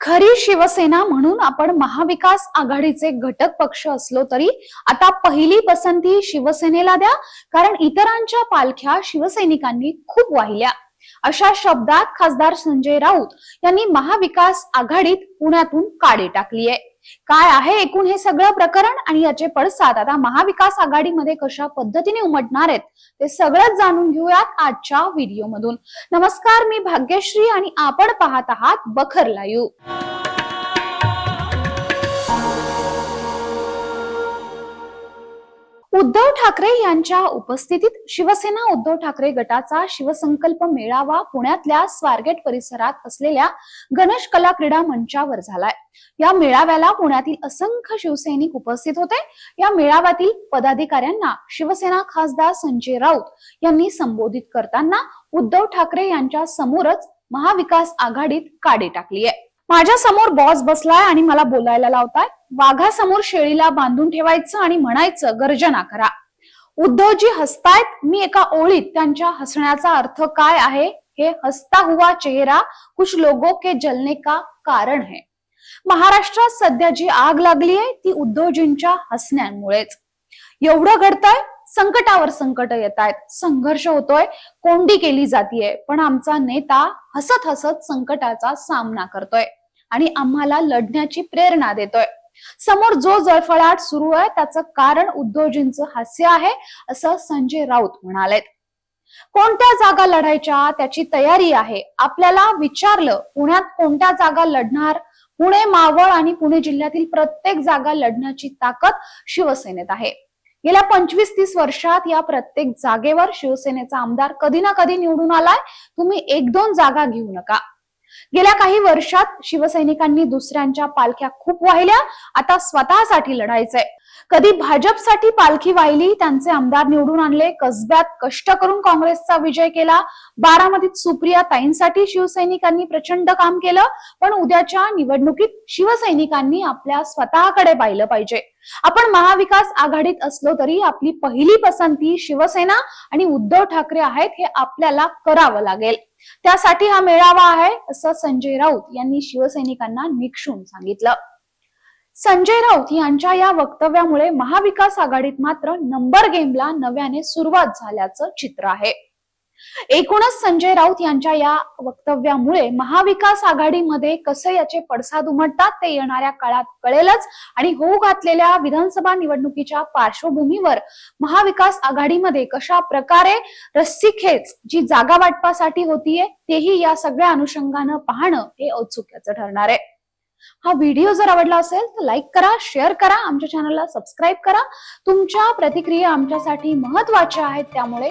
खरी शिवसेना म्हणून आपण महाविकास आघाडीचे घटक पक्ष असलो तरी आता पहिली पसंती शिवसेनेला द्या कारण इतरांच्या पालख्या शिवसैनिकांनी खूप वाहिल्या. अशा शब्दात खासदार संजय राऊत यांनी महाविकास आघाडीत पुण्यातून काढे टाकली आहे काय आहे एकूण हे सगळं प्रकरण? आणि याचे पडसाद आता महाविकास आघाडीमध्ये कशा पद्धतीने उमटणार आहेत ते सगळंच जाणून घेऊयात आजच्या व्हिडिओमधून. नमस्कार मी भाग्यश्री आणि आपण पाहत आहात बखर लाईव्ह. उद्धव ठाकरे यांच्या उपस्थितीत शिवसेना उद्धव ठाकरे गटाचा शिवसंकल्प मेळावा पुण्यातल्या स्वारगेट परिसरात असलेल्या गणेश कला क्रीडा मंचावर झालाय. या मेळाव्याला पुण्यातील असंख्य शिवसैनिक उपस्थित होते. या मेळाव्यातील पदाधिकाऱ्यांना शिवसेना खासदार संजय राऊत यांनी संबोधित करताना उद्धव ठाकरे यांच्या समोरच महाविकास आघाडीत काडी टाकली आहे माझ्यासमोर बॉस बसलाय आणि मला बोलायला लावताय. वाघासमोर शेळीला बांधून ठेवायचं आणि म्हणायचं गर्जना करा. उद्धवजी हसतायत? मी एका ओळीत. त्यांच्या हसण्याचा अर्थ काय आहे? हे हसता हुआ चेहरा कुछ लोगों के जलने का कारण है. महाराष्ट्रात सध्या जी आग लागली आहे ती उद्धवजींच्या हसण्यामुळेच. एवढं घडतंय? संकटावर संकट येत आहेत संघर्ष होतोय. कोंडी केली जातीये. पण आमचा नेता हसत हसत संकटाचा सामना करतोय आणि आम्हाला लढण्याची प्रेरणा देतोय. समोर जो जळफळाट सुरू आहे त्याचं कारण उद्धवजींचं हास्य आहे असं संजय राऊत म्हणालेत. कोणत्या जागा लढायच्या? त्याची तयारी आहे. आपल्याला विचारलं पुण्यात कोणत्या जागा लढणार? पुणे मावळ आणि पुणे जिल्ह्यातील प्रत्येक जागा लढण्याची ताकद शिवसेनेत आहे. गेल्या पंचवीस तीस वर्षात या प्रत्येक जागेवर शिवसेनेचा आमदार कधी ना कधी निवडून आलाय. तुम्ही एक दोन जागा घेऊ नका. गेल्या काही वर्षात शिवसैनिकांनी दुसऱ्यांच्या पालख्या खूप वाहिल्या. आता स्वतःसाठी लढायचंय. कधी भाजपसाठी पालखी वाहिली त्यांचे आमदार निवडून आणले कसब्यात कष्ट करून काँग्रेसचा विजय केला बारामतीत सुप्रिया ताईंसाठी शिवसैनिकांनी प्रचंड काम केलं पण उद्याच्या निवडणुकीत शिवसैनिकांनी आपल्या स्वतःकडे पाहिलं पाहिजे. आपण महाविकास आघाडीत असलो तरी आपली पहिली पसंती शिवसेना आणि उद्धव ठाकरे आहेत हे आपल्याला करावं लागेल. त्यासाठी हा मेळावा आहे असं संजय राऊत यांनी शिवसैनिकांना निक्षून सांगितलं. संजय राऊत यांच्या या वक्तव्यामुळे महाविकास आघाडीत मात्र नंबर गेमला नव्याने सुरुवात झाल्याचं चित्र आहे. एकूणच संजय राऊत यांच्या या वक्तव्यामुळे महाविकास आघाडीमध्ये कसे याचे पडसाद उमटतात ते येणाऱ्या काळात कळेलच. आणि होऊ घातलेल्या विधानसभा निवडणुकीच्या पार्श्वभूमीवर महाविकास आघाडीमध्ये कशा प्रकारे रस्सीखेच जी जागा वाटपासाठी होतीये तेही या सगळ्या अनुषंगानं पाहणं हे औत्सुक्याचं ठरणार आहे. हा व्हिडिओ जर आवडला असेल तर लाईक करा शेअर करा आमच्या चॅनलला सबस्क्राईब करा. तुमच्या प्रतिक्रिया आमच्यासाठी महत्त्वाच्या आहेत त्यामुळे